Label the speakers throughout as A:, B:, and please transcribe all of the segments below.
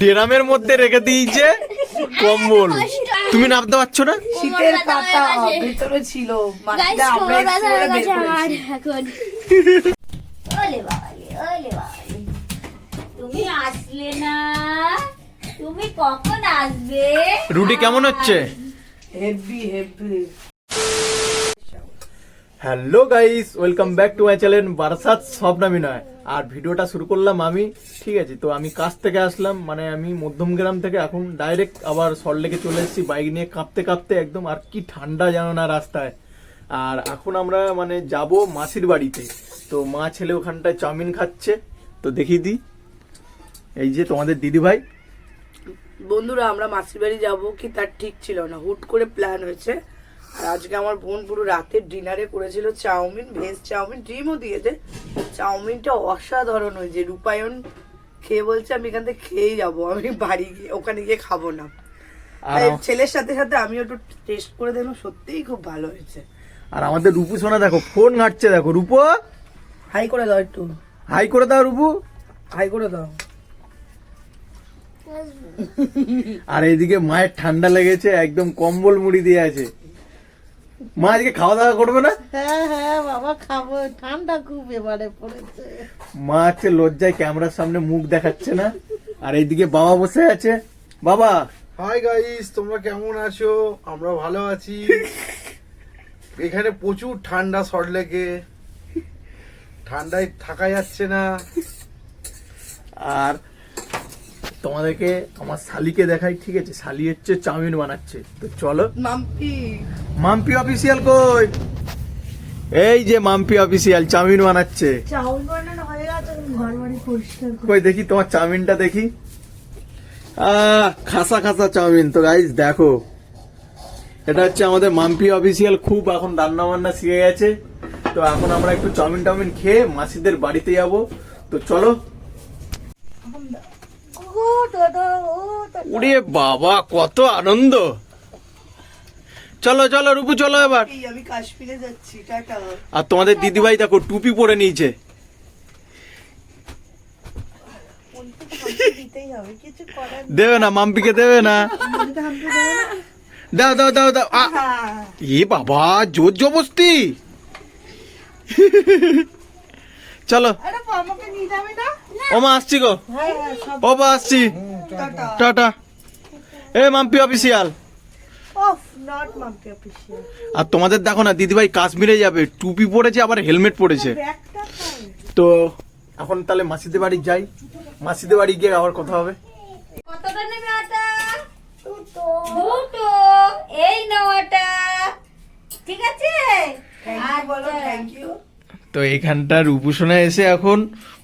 A: ডেরামের মধ্যে রেখে দিয়েছে কম্বল। তুমি নামতে পারছ না?
B: শীতের
C: হয়ে গেছে।
B: ভিতরে ছিল
C: হয়ে তুমি আসলে না তুমি কখন আসবে?
A: রুটি কেমন হচ্ছে?
B: Heavy heavy
A: hello guys, welcome back to my channel Barasat Swapnami আর ভিডিওটা শুরু করলাম আমি, ঠিক আছে? তো আমি কাজ থেকে আসলাম মানে আমি মধ্যমগ্রাম থেকে এখন ডাইরেক্ট আবার সল্টলেকে চলে এসেছি বাইক নিয়ে কাঁপতে কাঁপতে একদম আর কি ঠান্ডা জানো না রাস্তায়। আর এখন আমরা মানে যাব মাসির বাড়িতে। তো মা ছেলে ওখানটায় চাউমিন খাচ্ছে, তো দেখিয়ে দিই। এই যে তোমাদের দিদি ভাই
B: বন্ধুরা, আমরা মাসির বাড়ি যাব কি তার ঠিক ছিল না। হুট করে প্ল্যান হয়েছে। আর আজকে আমার বোন পুরো রাতের ডিনারে করেছিল চাউমিন ভেজ চাউমিন ডিমও দিয়েছে। চাউমিনটা অসাধারণ হয়েছে। রূপায়ণ খেয়ে বলছে আমি এখান থেকে খেয়ে যাব। আমি বাড়ি গিয়ে ওখানে গিয়ে খাব না। ছেলের সাথে সাথে আমি একটু টেস্ট করে দিলাম সত্যিই খুব ভালো হয়েছে।
A: আর আমাদের রূপু সোনা দেখো ফোন ঘাটছে দেখো রূপো।
B: হাই করে দাও একটু।
A: হাই করে দাও রূপু।
B: হাই করে দাও।
A: আর এইদিকে মায়ের ঠান্ডা লেগেছে একদম কম্বল মুড়ি দিয়ে আছে। মা আজকে খাওয়া দাওয়া করবে না?
D: হ্যাঁ হ্যাঁ বাবা খাব। ঠান্ডা খুব এবারে পড়েছে।
A: মা হচ্ছে লজ্জায় ক্যামেরার সামনে মুখ দেখাচ্ছে না আর এইদিকে বাবা বসে আছে। বাবা।
E: হাই গাইস তোমরা কেমন আছো? আমরা ভালো আছি। এখানে প্রচুর ঠান্ডা সরলেকে ঠান্ডায় থাকা যাচ্ছে না।
A: আর তোমাদেরকে আমার শালিকে দেখাই ঠিক আছে? শালি হচ্ছে চাউমিন বানাচ্ছে। তো চলো।
B: মাম্পি।
A: মাম্পি অফিসিয়াল কই? এই যে মাম্পি অফিসিয়াল চাউমিন বানাচ্ছে।
D: চাউল বানানো হয়ে গেছে ঘর বাড়ি পরিষ্কার
A: কই দেখি তোমার চাউমিনটা দেখি। আহ খাসা খাসা চাউমিন। তো গাইস দেখো। এটা হচ্ছে আমাদের মাম্পি অফিসিয়াল খুব এখন রান্না বান্না শিখে গেছে। তো এখন আমরা একটু চাউমিন টাউমিন খেয়ে মাসিদের বাড়িতে যাব। তো চলো।
D: ও দাদা ও দাদা
A: উড়ে বাবা কত আনন্দ। চলো চলো রূপু চলো এবার।
B: আমি কাশ্মীরে যাচ্ছি টাটা।
A: আর তোমাদের দিদিভাই দেখো টুপি পরে নিয়েছে। দেবে না মাম্পিকে দেবে না। দাও দাও দাও দাও এ বাবা জোর জবস্তি চলো।
D: আরে আমাকে নিয়ে যাবে না?
A: ও মা আসছি গো।
D: হ্যাঁ হ্যাঁ
A: ও বা আসছি। টাটা। এ মাম্পি অফিসিয়াল আর তোমাদের দেখো না দিদিভাই কাশ্মীরে যাবে। টুপি পরেছে আবার হেলমেট পরেছে। তো এখন তাহলে মাসিদের বাড়ি যাই। মাসিদের বাড়ি গিয়ে আবার কথা হবে।
C: কতটা নেবে আটা? দুটো। দুটো। এই নাও আটা। ঠিক আছে?
B: ইউ বলো থ্যাংক ইউ
A: তো এখানটার উপাসনা এসে এখন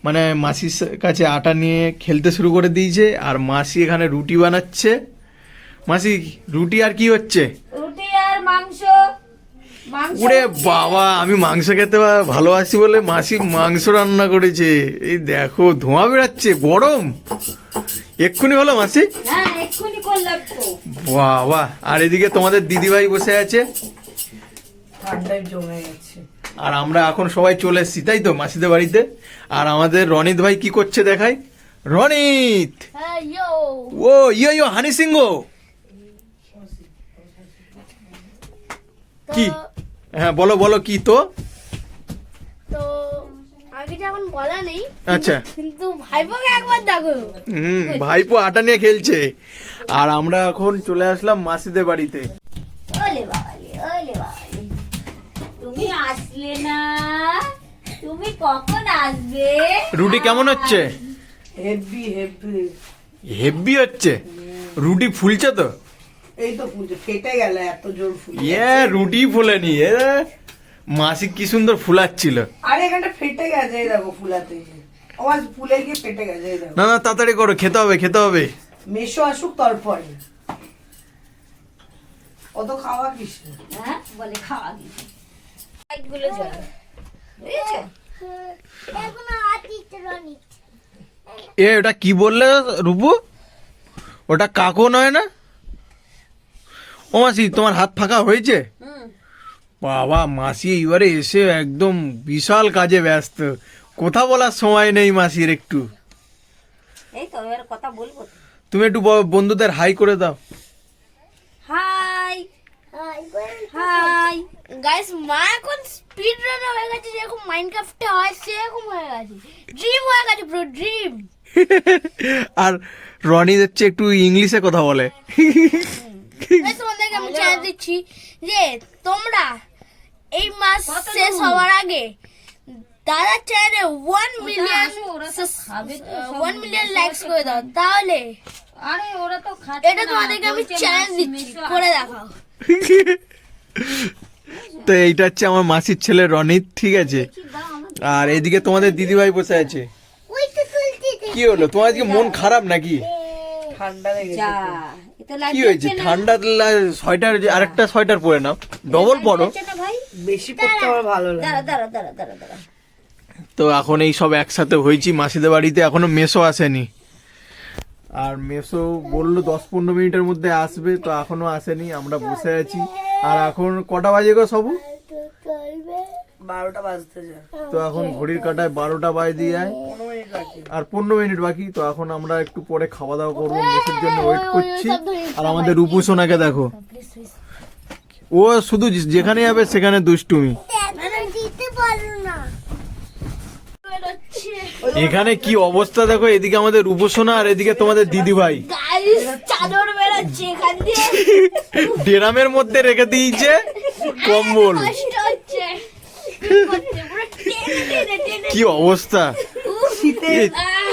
A: মানে মাসির কাছে আটা নিয়ে খেলতে শুরু করে দিয়েছে আর মাসি এখানে রুটি বানাচ্ছে। মাসি রুটি আর কি হচ্ছে?
C: রুটি আর মাংস। মাংস
A: ওরে বাবা আমি মাংস খেতে ভালোবাসি বলে মাসি মাংস রান্না করেছে। এই দেখো ধোঁয়া বেরাচ্ছে গরম। এক্ষুনি হলো মাসি?
C: হ্যাঁ
A: বাবা আর এদিকে তোমাদের দিদিভাই বসে আছে।
B: ঠান্ডায় জমে গেছে।
A: আর আমরা এখন সবাই চলে এসেছি তাই তো মাসিদের বাড়িতে? আর আমাদের রনিত ভাই কি করছে দেখাই? রনিত!
C: হ্যাঁ
A: ও ইয়ো ইয়ো হানি সিংহ! কি? হ্যাঁ বলো বলো কি তো?
C: তো আগে যেমন বলা নেই
A: আচ্ছা।
C: কিন্তু ভাইপোকে একবার দেখো।
A: হুম ভাইপো আটা নিয়ে খেলছে। আর আমরা এখন চলে আসলাম মাসিদের বাড়িতে।
C: ওলে বাবালে ওলে বাবালে। তুমি আসলে না? তুমি কখন আসবে?
A: রুটি কেমন হচ্ছে?
B: হেভি হেভি
A: হেভি হচ্ছে? রুটি ফুলছে তো?
B: এই তো পুজো ফেটে গেল এত জোর ফুল
A: ইয়ে রুটি ফুলেনি এ। মাসি কি সুন্দর ফুলাচ্ছিল।
B: আরে এখানটা ফেটে গেছে এই দেখো ফুলাতে। আমার ফুলে গিয়ে ফেটে গেছে এই দেখো।
A: না না তাড়াতাড়ি করো খেতে হবে খেতে হবে।
B: মেশো আসুক তারপরে। অত খাওয়া কিসে
C: হ্যাঁ বলে খাওয়া দিবি গুলো চলে বুঝেছ?
A: এ ওটা কি বললে রূপু? ওটা কাকো নয় না? ও মাসি তোমার হাত ফাঁকা হয়েছে? বাবা মাসি এবারে এসে একদম বিশাল কাজে ব্যস্ত। কথা বলার সময় নেই মাসির একটু।
C: এই তো এবার কথা বলব।
A: তুমি একটু ব- বন্ধুদের হাই করে দাও।
C: হাই হাই গাইস মা এখন স্পিড রানার হয়ে গেছে যেরকম মাইনক্রাফটে হয় সেরকম হয়ে গেছে। ড্রিম হয়ে গেছে পুরো ড্রিম
A: আর রনি যাচ্ছে একটু ইংলিশে কথা বলে।
C: তোমাদেরকে আমি চ্যালেঞ্জ দিচ্ছি যে তোমরা এই মাস শেষ হওয়ার আগে দাদার চ্যানেলে one million one million likes করে দাও। তাহলে
F: আরে ওরা তো
C: এটা তোমাদেরকে আমি চ্যালেঞ্জ দিচ্ছি করে দেখাও।
A: তো এইটা হচ্ছে আমার মাসির ছেলে রনিত ঠিক আছে? আর এদিকে তোমাদের দিদিভাই বসে আছে। কি হলো? তোমার আজকে মন খারাপ নাকি? কি হয়েছে? ঠান্ডা সোয়েটার যে- আরেকটা সোয়েটার পরে নাও। ডবল পরো।
B: বেশি পড়তে আমার ভালো লাগে
F: দাঁড়া দাঁড়া দাঁড়া দাঁড়া দাঁড়া।
A: তো এখন এই সব একসাথে হয়েছি। মাসিদের বাড়িতে এখনও মেসো আসেনি। আর মেসো বলল দশ পনেরো মিনিটের মধ্যে আসবে তো এখনও আসেনি। আমরা বসে আছি। আর এখন কটা বাজে গো সবু?
B: বারোটা বাজতে যায়।
A: তো এখন ঘড়ির কাটায় বারোটা বাজে দিয়ে যায় আর পনেরো মিনিট বাকি তো এখন আমরা একটু পরে খাওয়া দাওয়া করব মেসের জন্য ওয়েট করছি। আর আমাদের রূপু সোনাকে দেখো। ও শুধু যেখানে যাবে সেখানে দুষ্টুমি। এখানে কি অবস্থা দেখো? এদিকে আমাদের রূপসোনা আর এদিকে তোমাদের দিদি ভাই
C: গাইস চাদর বেরোচ্ছে এখান দিয়ে
A: ডেরামের মধ্যে রেখে দিয়েছে কম্বল।
C: কষ্ট কি
A: অবস্থা?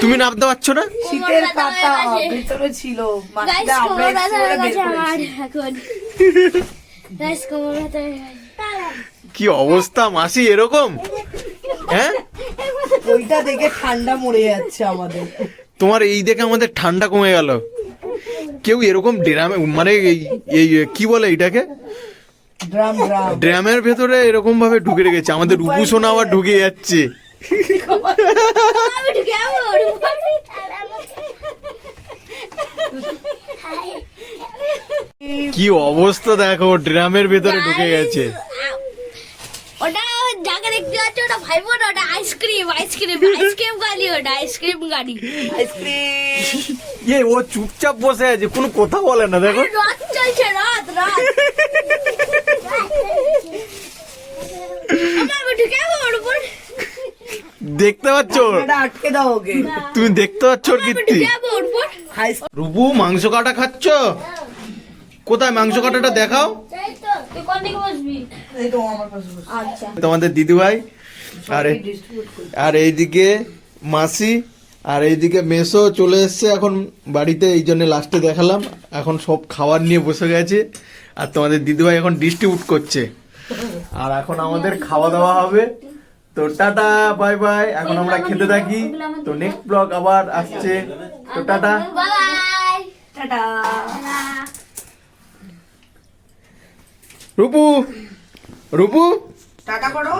A: তুমি নামতে পারছ না?
B: শীতের পাতা ভিতরে ছিল
A: কি অবস্থা মাসি এরকম? হ্যাঁ?
B: ওইটা দেখে ঠান্ডা মরে যাচ্ছে আমাদের।
A: তোমার এই দেখে আমাদের ঠান্ডা কমে গেল। কেউ এরকম ড্রামে মানে এই- কি বলে এটাকে?
B: Drum drum.
A: ড্রামের ভেতরে এরকম ভাবে ঢুকে রেখেছে আমাদের রূপুসোনা আবার ঢুকে যাচ্ছে। কি অবস্থা দেখো ড্রামের ভেতরে ঢুকে গেছে।
C: ওটা যাকে দেখতে পাচ্ছ ওটা ভাই বোন ওটা আইসক্রিম আইসক্রিম আইসক্রিম গাড়ি ওটা আইসক্রিম গাড়ি।
B: আইসক্রিম
A: এ ও চুপচাপ বসে আছে কোনো কথা বলে না দেখো।
C: রাত চলছে রাত রাত।
A: দেখতে পাচ্ছ?
B: আটকে দাও ওকে।
A: তুমি দেখতে পাচ্ছ ওর কীর্তি রূপু মাংস কাটা খাচ্ছ? কোথায় মাংস কাটাটা দেখাও?
F: তুই কোন দিকে বসবি?
B: এই তো আমার পাশে বসে।
F: আচ্ছা।
A: তোমাদের দিদিভাই আর। আর এইদিকে মাসি আর এইদিকে মেসো চলে এসছে এখন বাড়িতে এই জন্য লাস্টে দেখালাম। এখন সব খাবার নিয়ে বসে গেছে। আর তোমাদের দিদিভাই এখন ডিস্ট্রিবিউট করছে। আর এখন আমাদের খাওয়া দাওয়া হবে। তো টাটা বাই বাই এখন আমরা খেতে থাকি। তো নেক্সট ব্লগ আবার আসছে। তো tata.
B: Tata.
A: Rupu Rupu?
B: Tata করো।